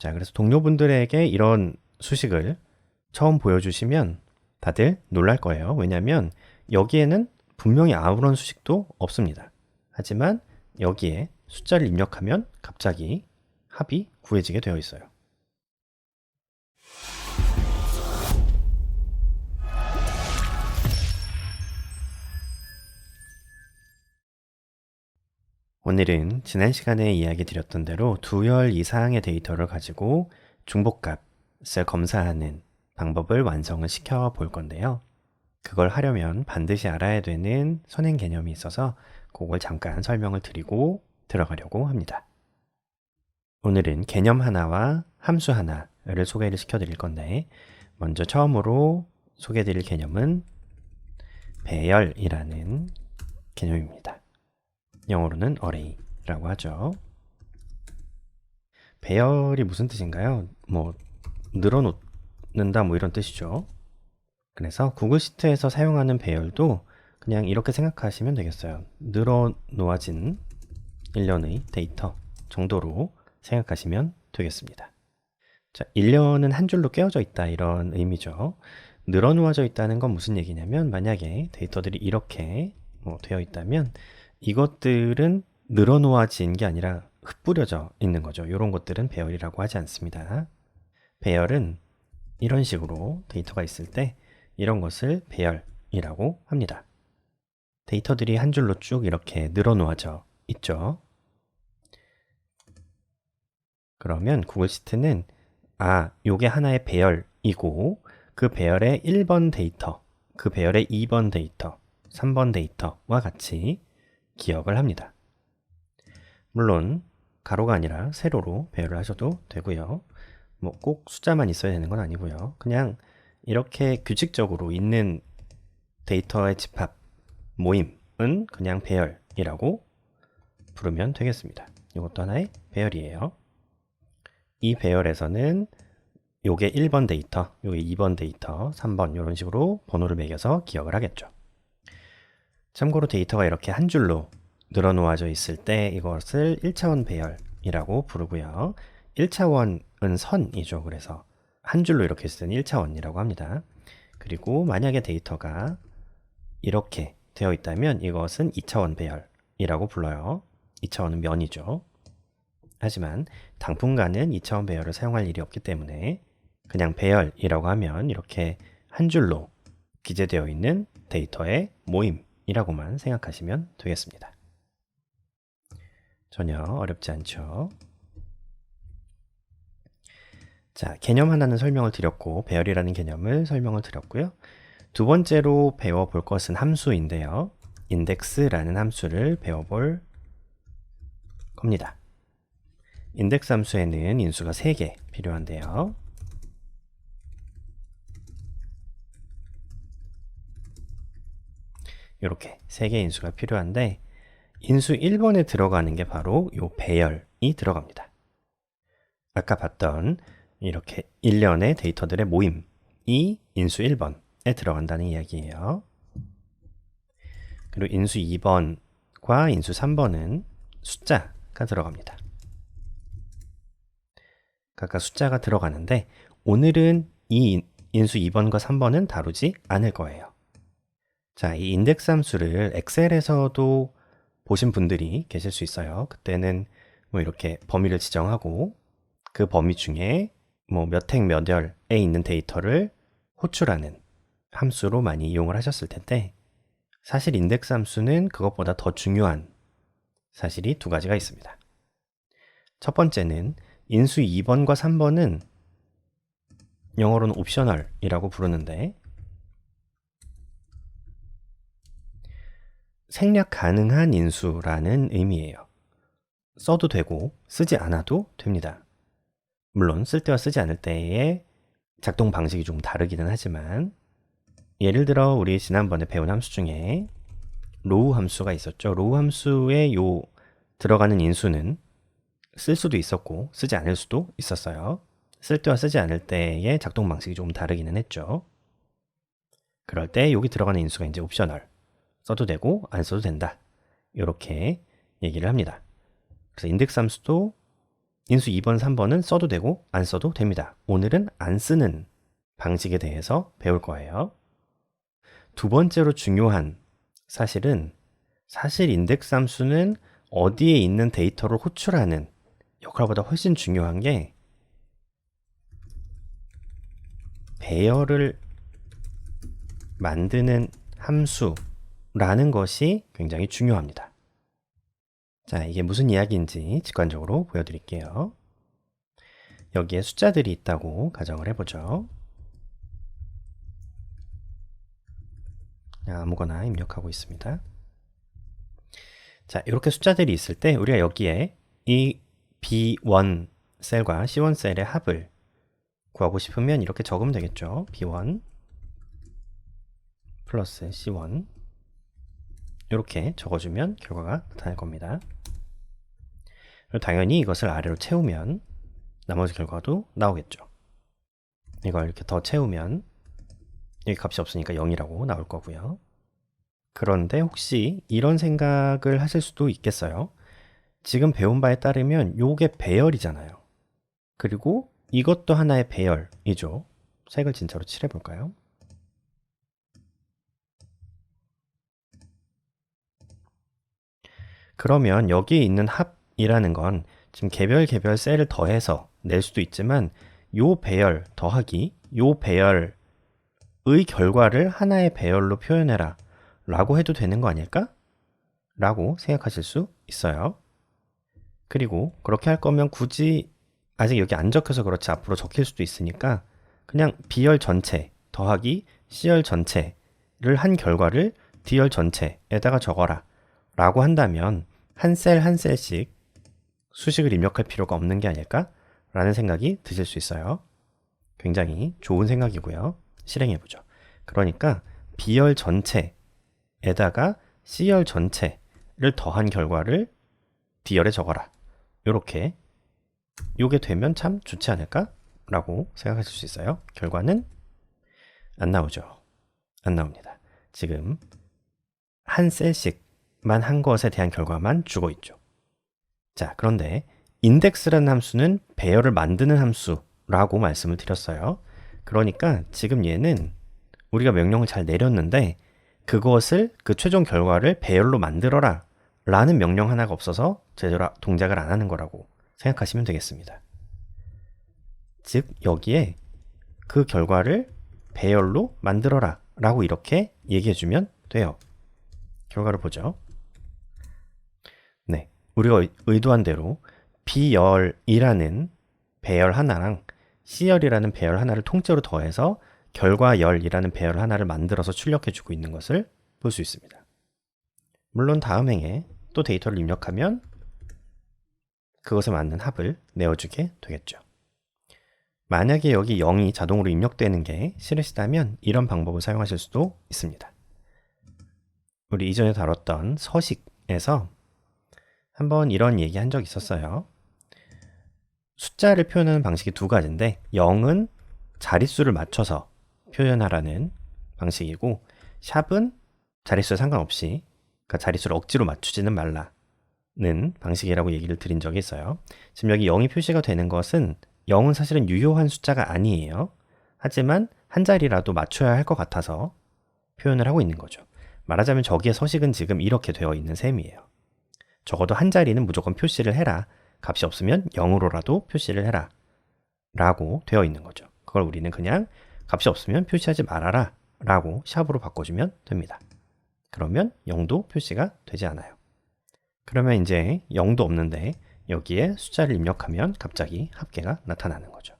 자, 그래서 동료분들에게 이런 수식을 처음 보여주시면 다들 놀랄 거예요. 왜냐하면 여기에는 분명히 아무런 수식도 없습니다. 하지만 여기에 숫자를 입력하면 갑자기 합이 구해지게 되어 있어요. 오늘은 지난 시간에 이야기 드렸던 대로 두 열 이상의 데이터를 가지고 중복값을 검사하는 방법을 완성을 시켜 볼 건데요. 그걸 하려면 반드시 알아야 되는 선행 개념이 있어서 그걸 잠깐 설명을 드리고 들어가려고 합니다. 오늘은 개념 하나와 함수 하나를 소개를 시켜 드릴 건데 먼저 처음으로 소개해 드릴 개념은 배열이라는 개념입니다. 영어로는 array라고 하죠. 배열이 무슨 뜻인가요? 뭐 늘어놓는다 뭐 이런 뜻이죠. 그래서 구글 시트에서 사용하는 배열도 그냥 이렇게 생각하시면 되겠어요. 늘어놓아진 일련의 데이터 정도로 생각하시면 되겠습니다. 자, 1년은 한 줄로 깨어져 있다 이런 의미죠. 늘어놓아져 있다는 건 무슨 얘기냐면 만약에 데이터들이 이렇게 뭐 되어 있다면 이것들은 늘어놓아진 게 아니라 흩뿌려져 있는 거죠. 이런 것들은 배열이라고 하지 않습니다. 배열은 이런 식으로 데이터가 있을 때 이런 것을 배열이라고 합니다. 데이터들이 한 줄로 쭉 이렇게 늘어놓아져 있죠. 그러면 구글 시트는 아, 요게 하나의 배열이고 그 배열의 1번 데이터, 그 배열의 2번 데이터, 3번 데이터와 같이 기억을 합니다. 물론 가로가 아니라 세로로 배열을 하셔도 되고요. 뭐 꼭 숫자만 있어야 되는 건 아니고요. 그냥 이렇게 규칙적으로 있는 데이터의 집합 모임은 그냥 배열이라고 부르면 되겠습니다. 이것도 하나의 배열이에요. 이 배열에서는 요게 1번 데이터, 요게 2번 데이터, 3번 이런 식으로 번호를 매겨서 기억을 하겠죠. 참고로 데이터가 이렇게 한 줄로 늘어놓아져 있을 때 이것을 1차원 배열이라고 부르고요. 1차원은 선이죠. 그래서 한 줄로 이렇게 때는 1차원이라고 합니다. 그리고 만약에 데이터가 이렇게 되어 있다면 이것은 2차원 배열이라고 불러요. 2차원은 면이죠. 하지만 당분간은 2차원 배열을 사용할 일이 없기 때문에 그냥 배열이라고 하면 이렇게 한 줄로 기재되어 있는 데이터의 모임 이라고만 생각하시면 되겠습니다. 전혀 어렵지 않죠. 자, 개념 하나는 설명을 드렸고, 배열이라는 개념을 설명을 드렸고요. 두 번째로 배워볼 것은 함수인데요. 인덱스라는 함수를 배워볼 겁니다. 인덱스 함수에는 인수가 3개 필요한데요. 이렇게 3개 인수가 필요한데 인수 1번에 들어가는 게 바로 요 배열이 들어갑니다. 아까 봤던 이렇게 1년의 데이터들의 모임이 인수 1번에 들어간다는 이야기예요. 그리고 인수 2번과 인수 3번은 숫자가 들어갑니다. 각각 숫자가 들어가는데 오늘은 이 인수 2번과 3번은 다루지 않을 거예요. 자, 이 인덱스 함수를 엑셀에서도 보신 분들이 계실 수 있어요. 그때는 뭐 이렇게 범위를 지정하고 그 범위 중에 뭐 몇 행 몇 열에 있는 데이터를 호출하는 함수로 많이 이용을 하셨을 텐데 사실 인덱스 함수는 그것보다 더 중요한 사실이 두 가지가 있습니다. 첫 번째는 인수 2번과 3번은 영어로는 옵셔널이라고 부르는데 생략 가능한 인수라는 의미예요. 써도 되고 쓰지 않아도 됩니다. 물론 쓸 때와 쓰지 않을 때의 작동 방식이 좀 다르기는 하지만 예를 들어 우리 지난번에 배운 함수 중에 로우 함수가 있었죠. 로우 함수의 요 들어가는 인수는 쓸 수도 있었고 쓰지 않을 수도 있었어요. 쓸 때와 쓰지 않을 때의 작동 방식이 좀 다르기는 했죠. 그럴 때 여기 들어가는 인수가 이제 옵셔널. 써도 되고 안 써도 된다. 이렇게 얘기를 합니다. 그래서 인덱스 함수도 인수 2번, 3번은 써도 되고 안 써도 됩니다. 오늘은 안 쓰는 방식에 대해서 배울 거예요. 두 번째로 중요한 사실은 사실 인덱스 함수는 어디에 있는 데이터를 호출하는 역할보다 훨씬 중요한 게 배열을 만드는 함수 라는 것이 굉장히 중요합니다. 자, 이게 무슨 이야기인지 직관적으로 보여드릴게요. 여기에 숫자들이 있다고 가정을 해보죠. 아무거나 입력하고 있습니다. 자, 이렇게 숫자들이 있을 때 우리가 여기에 이 B1 셀과 C1 셀의 합을 구하고 싶으면 이렇게 적으면 되겠죠. B1 플러스 C1 이렇게 적어주면 결과가 나타날 겁니다. 당연히 이것을 아래로 채우면 나머지 결과도 나오겠죠. 이걸 이렇게 더 채우면 여기 값이 없으니까 0이라고 나올 거고요. 그런데 혹시 이런 생각을 하실 수도 있겠어요. 지금 배운 바에 따르면 요게 배열이잖아요. 그리고 이것도 하나의 배열이죠. 색을 진짜로 칠해 볼까요? 그러면 여기에 있는 합이라는 건 지금 개별 개별 셀을 더해서 낼 수도 있지만 요 배열 더하기 요 배열의 결과를 하나의 배열로 표현해라 라고 해도 되는 거 아닐까? 라고 생각하실 수 있어요. 그리고 그렇게 할 거면 굳이 아직 여기 안 적혀서 그렇지 앞으로 적힐 수도 있으니까 그냥 B열 전체 더하기 C열 전체를 한 결과를 D열 전체에다가 적어라 라고 한다면 한 셀 한 셀씩 수식을 입력할 필요가 없는 게 아닐까? 라는 생각이 드실 수 있어요. 굉장히 좋은 생각이고요. 실행해 보죠. 그러니까 B열 전체에다가 C열 전체를 더한 결과를 D열에 적어라. 이렇게 요게 되면 참 좋지 않을까? 라고 생각하실 수 있어요. 결과는 안 나오죠. 안 나옵니다. 지금 한 셀씩 만 한 것에 대한 결과만 주고 있죠. 자, 그런데 인덱스라는 함수는 배열을 만드는 함수라고 말씀을 드렸어요. 그러니까 지금 얘는 우리가 명령을 잘 내렸는데 그것을 그 최종 결과를 배열로 만들어라 라는 명령 하나가 없어서 제대로 동작을 안 하는 거라고 생각하시면 되겠습니다. 즉 여기에 그 결과를 배열로 만들어라 라고 이렇게 얘기해 주면 돼요. 결과를 보죠. 네, 우리가 의도한 대로 B열이라는 배열 하나랑 C열이라는 배열 하나를 통째로 더해서 결과열이라는 배열 하나를 만들어서 출력해 주고 있는 것을 볼 수 있습니다. 물론 다음 행에 또 데이터를 입력하면 그것에 맞는 합을 내어주게 되겠죠. 만약에 여기 0이 자동으로 입력되는 게 싫으시다면 이런 방법을 사용하실 수도 있습니다. 우리 이전에 다뤘던 서식에서 한번 이런 얘기 한 적 있었어요. 숫자를 표현하는 방식이 두 가지인데 0은 자릿수를 맞춰서 표현하라는 방식이고 샵은 자릿수에 상관없이 그러니까 자릿수를 억지로 맞추지는 말라는 방식이라고 얘기를 드린 적이 있어요. 지금 여기 0이 표시가 되는 것은 0은 사실은 유효한 숫자가 아니에요. 하지만 한 자리라도 맞춰야 할 것 같아서 표현을 하고 있는 거죠. 말하자면 저기의 서식은 지금 이렇게 되어 있는 셈이에요. 적어도 한 자리는 무조건 표시를 해라. 값이 없으면 0으로라도 표시를 해라. 라고 되어 있는 거죠. 그걸 우리는 그냥 값이 없으면 표시하지 말아라. 라고 샵으로 바꿔주면 됩니다. 그러면 0도 표시가 되지 않아요. 그러면 이제 0도 없는데 여기에 숫자를 입력하면 갑자기 합계가 나타나는 거죠.